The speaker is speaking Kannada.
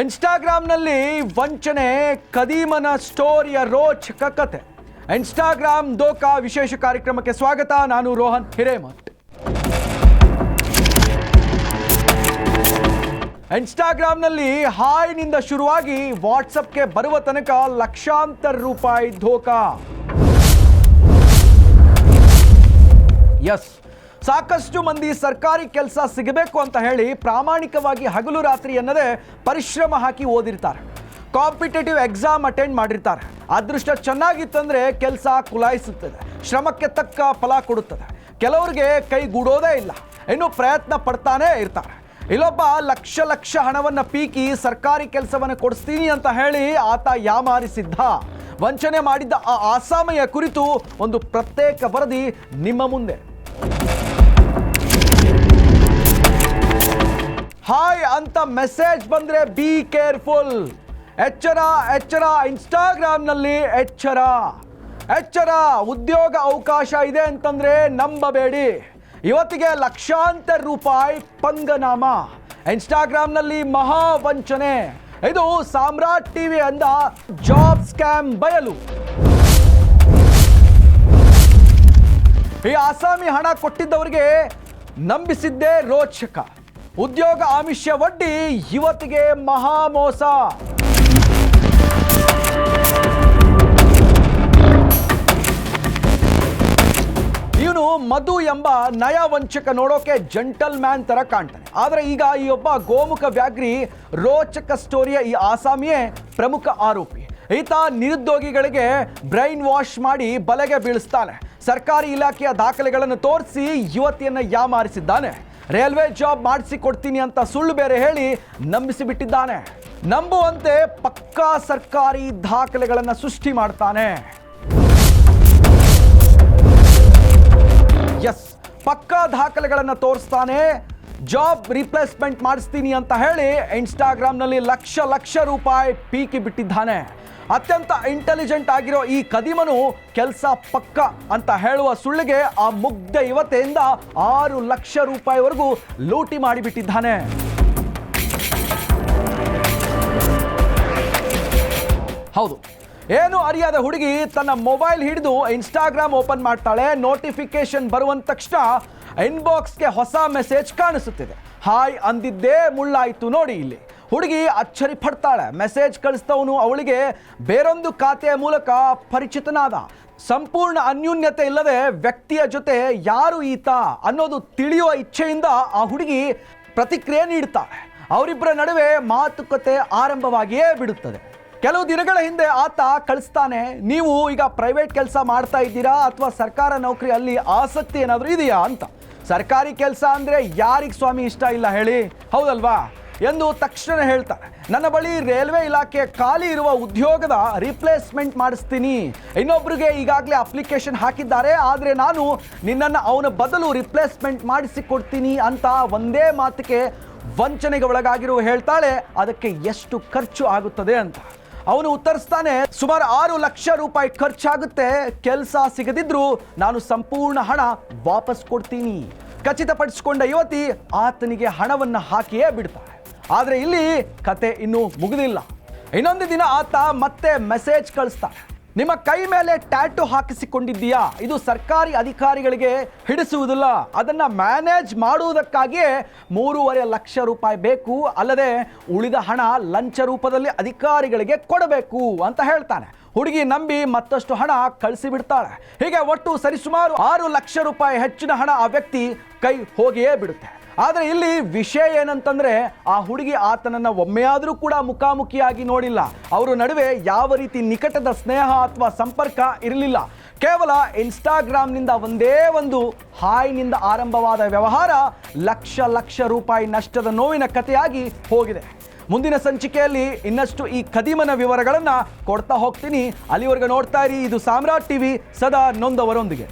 ಇನ್ಸ್ಟಾಗ್ರಾಮ್ನಲ್ಲಿ ವಂಚನೆ, ಕದೀಮನ ಸ್ಟೋರಿಯ ರೋಚಕ ಕತೆ. ಇನ್ಸ್ಟಾಗ್ರಾಮ್ ದೋಕಾ ವಿಶೇಷ ಕಾರ್ಯಕ್ರಮಕ್ಕೆ ಸ್ವಾಗತ, ನಾನು ರೋಹನ್ ಹಿರೇಮಠ್. ಇನ್ಸ್ಟಾಗ್ರಾಮ್ನಲ್ಲಿ ಹಾಯ್ನಿಂದ ಶುರುವಾಗಿ ವಾಟ್ಸಪ್ಗೆ ಬರುವ ತನಕ ಲಕ್ಷಾಂತರ ರೂಪಾಯಿ ಧೋಕಾ ಎಸ್ ಸಾಕಷ್ಟು ಮಂದಿ ಸರ್ಕಾರಿ ಕೆಲಸ ಸಿಗಬೇಕು ಅಂತ ಹೇಳಿ ಪ್ರಾಮಾಣಿಕವಾಗಿ ಹಗಲು ರಾತ್ರಿ ಎನ್ನದೇ ಪರಿಶ್ರಮ ಹಾಕಿ ಓದಿರ್ತಾರೆ. ಕಾಂಪಿಟೇಟಿವ್ ಎಕ್ಸಾಮ್ ಅಟೆಂಡ್ ಮಾಡಿರ್ತಾರೆ. ಅದೃಷ್ಟ ಚೆನ್ನಾಗಿತ್ತಂದರೆ ಕೆಲಸ ಕುಲಾಯಿಸುತ್ತದೆ. ಶ್ರಮಕ್ಕೆ ತಕ್ಕ ಫಲ ಕೊಡುತ್ತದೆ. ಕೆಲವರಿಗೆ ಕೈಗೂಡೋದೇ ಇಲ್ಲ. ಇನ್ನು ಪ್ರಯತ್ನ ಪಡ್ತಾನೇ ಇರ್ತಾರೆ. ಇಲ್ಲೊಬ್ಬ ಲಕ್ಷ ಲಕ್ಷ ಹಣವನ್ನು ಪೀಕಿ ಸರ್ಕಾರಿ ಕೆಲಸವನ್ನು ಕೊಡಿಸ್ತೀನಿ ಅಂತ ಹೇಳಿ ಆತ ಯಾಮಾರಿಸಿದ್ದ. ವಂಚನೆ ಮಾಡಿದ್ದ ಆ ಆಸಾಮಯ ಕುರಿತು ಒಂದು ಪ್ರತ್ಯೇಕ ವರದಿ ನಿಮ್ಮ ಮುಂದೆ. ಹಾಯ್ ಅಂತ ಮೆಸೇಜ್ ಬಂದರೆ ಬಿ ಕೇರ್ಫುಲ್ ಎಚ್ಚರ ಎಚ್ಚರ ಇನ್ಸ್ಟಾಗ್ರಾಮ್ನಲ್ಲಿ ಎಚ್ಚರ. ಎಚ್ಚರ, ಉದ್ಯೋಗ ಅವಕಾಶ ಇದೆ ಅಂತಂದರೆ ನಂಬಬೇಡಿ. ಇವತ್ತಿಗೆ ಲಕ್ಷಾಂತರ ರೂಪಾಯಿ ಪಂಗನಾಮ. ಇನ್ಸ್ಟಾಗ್ರಾಮ್ನಲ್ಲಿ ಮಹಾ ವಂಚನೆ ಇದು ಸಾಮ್ರಾಟ್ ಟಿವಿ ಅಂದ ಜಾಬ್ ಸ್ಕ್ಯಾಮ್ ಬಯಲು. ಈ ಅಸಾಮಿ ಹಣ ಕೊಟ್ಟಿದ್ದವರಿಗೆ ನಂಬಿಸಿದ್ದೇ ರೋಚಕ. ಉದ್ಯೋಗ ಆಮಿಷ ಒಡ್ಡಿ ಯುವತಿಗೆ ಮಹಾಮೋಸ. ಇವನು ಮಧು ಎಂಬ ನಯ ವಂಚಕ ನೋಡೋಕೆ ಜಂಟಲ್ ಮ್ಯಾನ್ ತರ ಕಾಣ್ತಾನೆ. ಆದರೆ ಈಗ ಈ ಒಬ್ಬ ಗೋಮುಖ ವ್ಯಾಗ್ರಿ ರೋಚಕ ಸ್ಟೋರಿಯ ಈ ಆಸಾಮಿಯೇ ಪ್ರಮುಖ ಆರೋಪಿ. ಈತ ನಿರುದ್ಯೋಗಿಗಳಿಗೆ ಬ್ರೈನ್ ವಾಶ್ ಮಾಡಿ ಬಲೆಗೆ ಬೀಳಿಸ್ತಾನೆ. ಸರ್ಕಾರಿ ಇಲಾಖೆಯ ದಾಖಲೆಗಳನ್ನು ತೋರಿಸಿ ಯುವತಿಯನ್ನು ಯಾಮಾರಿಸಿದ್ದಾನೆ. ರೈಲ್ವೆ ಜಾಬ್ ಮಾಡಿಸಿಕೊಡ್ತೀನಿ ಅಂತ ಸುಳ್ಳು ಬೇರೆ ಹೇಳಿ ನಂಬಿಸಿ ಬಿಟ್ಟಿದ್ದಾನೆ ನಂಬುವಂತೆ ಪಕ್ಕಾ ಸರ್ಕಾರಿ ದಾಖಲೆಗಳನ್ನು ಸೃಷ್ಟಿ ಮಾಡ್ತಾನೆ. ಎಸ್, ಪಕ್ಕಾ ದಾಖಲೆಗಳನ್ನು ತೋರಿಸ್ತಾನೆ. ಜಾಬ್ ರಿಪ್ಲೇಸ್ಮೆಂಟ್ ಮಾಡಿಸ್ತೀನಿ ಅಂತ ಹೇಳಿ ಇನ್ಸ್ಟಾಗ್ರಾಮ್ನಲ್ಲಿ ಲಕ್ಷ ಲಕ್ಷ ರೂಪಾಯಿ ಪೀಕಿ ಬಿಟ್ಟಿದ್ದಾನೆ. ಅತ್ಯಂತ ಇಂಟೆಲಿಜೆಂಟ್ ಆಗಿರೋ ಈ ಕದಿಮನು ಕೆಲಸ ಪಕ್ಕ ಅಂತ ಹೇಳುವ ಸುಳ್ಳಿಗೆ ಆ ಮುಗ್ಧ ಯುವತೆಯಿಂದ ಆರು ಲಕ್ಷ ರೂಪಾಯಿವರೆಗೂ ಲೂಟಿ ಮಾಡಿಬಿಟ್ಟಿದ್ದಾನೆ. ಹೌದು. ಏನು ಅರಿಯಾದ ಹುಡುಗಿ ತನ್ನ ಮೊಬೈಲ್ ಹಿಡಿದು ಇನ್ಸ್ಟಾಗ್ರಾಮ್ ಓಪನ್ ಮಾಡ್ತಾಳೆ ನೋಟಿಫಿಕೇಶನ್ ಬರುವಂತ ತಕ್ಷಣ ಇನ್ಬಾಕ್ಸ್ಗೆ ಹೊಸ ಮೆಸೇಜ್ ಕಾಣಿಸುತ್ತಿದೆ. ಹಾಯ್ ಅಂದಿದ್ದೇ ಮುಳ್ಳಾಯಿತು ನೋಡಿ ಇಲ್ಲಿ. ಹುಡುಗಿ ಅಚ್ಚರಿ ಪಡ್ತಾಳೆ. ಮೆಸೇಜ್ ಕಳಿಸ್ತವನು ಅವಳಿಗೆ, ಬೇರೊಂದು ಖಾತೆಯ ಮೂಲಕ ಪರಿಚಿತನಾದ. ಸಂಪೂರ್ಣ ಅನ್ಯೂನ್ಯತೆ ಇಲ್ಲದೆ ವ್ಯಕ್ತಿಯ ಜೊತೆ ಯಾರು ಈತ? ಅನ್ನೋದು ತಿಳಿಯುವ ಇಚ್ಛೆಯಿಂದ ಆ ಹುಡುಗಿ ಪ್ರತಿಕ್ರಿಯೆ ನೀಡ್ತಾಳೆ. ಅವರಿಬ್ಬರ ನಡುವೆ ಮಾತುಕತೆ ಆರಂಭವಾಗಿಯೇ ಬಿಡುತ್ತದೆ. ಕೆಲವು ದಿನಗಳ ಹಿಂದೆ ಆತ ಕಳಿಸ್ತಾನೆ, ನೀವು ಈಗ ಪ್ರೈವೇಟ್ ಕೆಲಸ ಮಾಡ್ತಾ ಇದ್ದೀರಾ ಅಥವಾ ಸರ್ಕಾರ ನೌಕರಿ ಅಲ್ಲಿ ಆಸಕ್ತಿ ಏನಾದರೂ ಇದೆಯಾ? ಅಂತ. ಸರ್ಕಾರಿ ಕೆಲಸ ಅಂದರೆ ಯಾರಿಗೆ ಸ್ವಾಮಿ ಇಷ್ಟ ಇಲ್ಲ ಹೇಳಿ. ಹೌದಲ್ವಾ? ಎಂದು ತಕ್ಷಣ ಹೇಳ್ತಾರೆ ನನ್ನ ಬಳಿ ರೈಲ್ವೆ ಇಲಾಖೆ ಖಾಲಿ ಇರುವ ಉದ್ಯೋಗದ ರಿಪ್ಲೇಸ್ಮೆಂಟ್ ಮಾಡಿಸ್ತೀನಿ. ಇನ್ನೊಬ್ಬರಿಗೆ ಈಗಾಗಲೇ ಅಪ್ಲಿಕೇಶನ್ ಹಾಕಿದ್ದಾರೆ. ಆದರೆ ನಾನು ನಿನ್ನನ್ನು ಅವನ ಬದಲು ರಿಪ್ಲೇಸ್ಮೆಂಟ್ ಮಾಡಿಸಿ ಕೊಡ್ತೀನಿ ಅಂತ ಒಂದೇ ಮಾತಿಗೆ ವಂಚನೆಗೆ ಒಳಗಾಗಿರುವ ಹೇಳ್ತಾಳೆ. ಅದಕ್ಕೆ ಎಷ್ಟು ಖರ್ಚು ಆಗುತ್ತದೆ ಅಂತ. ಅವನು ಉತ್ತರಿಸ್ತಾನೆ, ಸುಮಾರು ಆರು ಲಕ್ಷ ರೂಪಾಯಿ ಖರ್ಚಾಗುತ್ತೆ. ಕೆಲಸ ಸಿಗದಿದ್ರು ನಾನು ಸಂಪೂರ್ಣ ಹಣ ವಾಪಸ್ ಕೊಡ್ತೀನಿ. ಖಚಿತಪಡಿಸಿಕೊಂಡ ಯುವತಿ ಆತನಿಗೆ ಹಣವನ್ನು ಹಾಕಿಯೇ ಬಿಡ್ತಾಳೆ. ಆದರೆ ಇಲ್ಲಿ ಕತೆ ಇನ್ನೂ ಮುಗಿದಿಲ್ಲ. ಇನ್ನೊಂದು ದಿನ ಆತ ಮತ್ತೆ ಮೆಸೇಜ್ ಕಳಿಸ್ತಾನೆ ನಿಮ್ಮ ಕೈ ಮೇಲೆ ಟ್ಯಾಟು ಹಾಕಿಸಿಕೊಂಡಿದ್ದೀಯಾ? ಇದು ಸರ್ಕಾರಿ ಅಧಿಕಾರಿಗಳಿಗೆ ಹಿಡಿಸುವುದಿಲ್ಲ. ಅದನ್ನ ಮ್ಯಾನೇಜ್ ಮಾಡುವುದಕ್ಕಾಗಿಯೇ ಮೂರುವರೆ ಲಕ್ಷ ರೂಪಾಯಿ ಬೇಕು, ಅಲ್ಲದೆ ಉಳಿದ ಹಣ ಲಂಚ ರೂಪದಲ್ಲಿ ಅಧಿಕಾರಿಗಳಿಗೆ ಕೊಡಬೇಕು ಅಂತ ಹೇಳ್ತಾನೆ. ಹುಡುಗಿ ನಂಬಿ ಮತ್ತಷ್ಟು ಹಣ ಕಳಿಸಿ ಬಿಡ್ತಾಳೆ. ಹೀಗೆ ಒಟ್ಟು ಸರಿಸುಮಾರು ಆರು ಲಕ್ಷ ರೂಪಾಯಿ ಹೆಚ್ಚಿನ ಹಣ ಆ ವ್ಯಕ್ತಿ ಕೈ ಹೋಗಿಯೇ ಬಿಡುತ್ತೆ. ಆದರೆ ಇಲ್ಲಿ ವಿಷಯ ಏನಂತಂದ್ರೆ ಆ ಹುಡುಗಿ ಆತನನ್ನ ಒಮ್ಮೆಯಾದರೂ ಕೂಡ ಮುಖಾಮುಖಿಯಾಗಿ ನೋಡಿಲ್ಲ. ಅವರ ನಡುವೆ ಯಾವ ರೀತಿ ನಿಕಟದ ಸ್ನೇಹ ಅಥವಾ ಸಂಪರ್ಕ ಇರಲಿಲ್ಲ. ಕೇವಲ ಇನ್ಸ್ಟಾಗ್ರಾಮ್ನಿಂದ ಒಂದೇ ಒಂದು ಹಾಯ್ನಿಂದ ಆರಂಭವಾದ ವ್ಯವಹಾರ ಲಕ್ಷ ಲಕ್ಷ ರೂಪಾಯಿ ನಷ್ಟದ ನೋವಿನ ಕಥೆಯಾಗಿ ಹೋಗಿದೆ. ಮುಂದಿನ ಸಂಚಿಕೆಯಲ್ಲಿ ಇನ್ನಷ್ಟು ಈ ಕದೀಮನ ವಿವರಗಳನ್ನು ಕೊಡ್ತಾ ಹೋಗ್ತೀನಿ. ಅಲ್ಲಿವರೆಗೆ ನೋಡ್ತಾ ಇರಿ, ಇದು ಸಾಮ್ರಾಟ್ ಟಿವಿ, ಸದಾ ನೊಂದವರೊಂದಿಗೆ.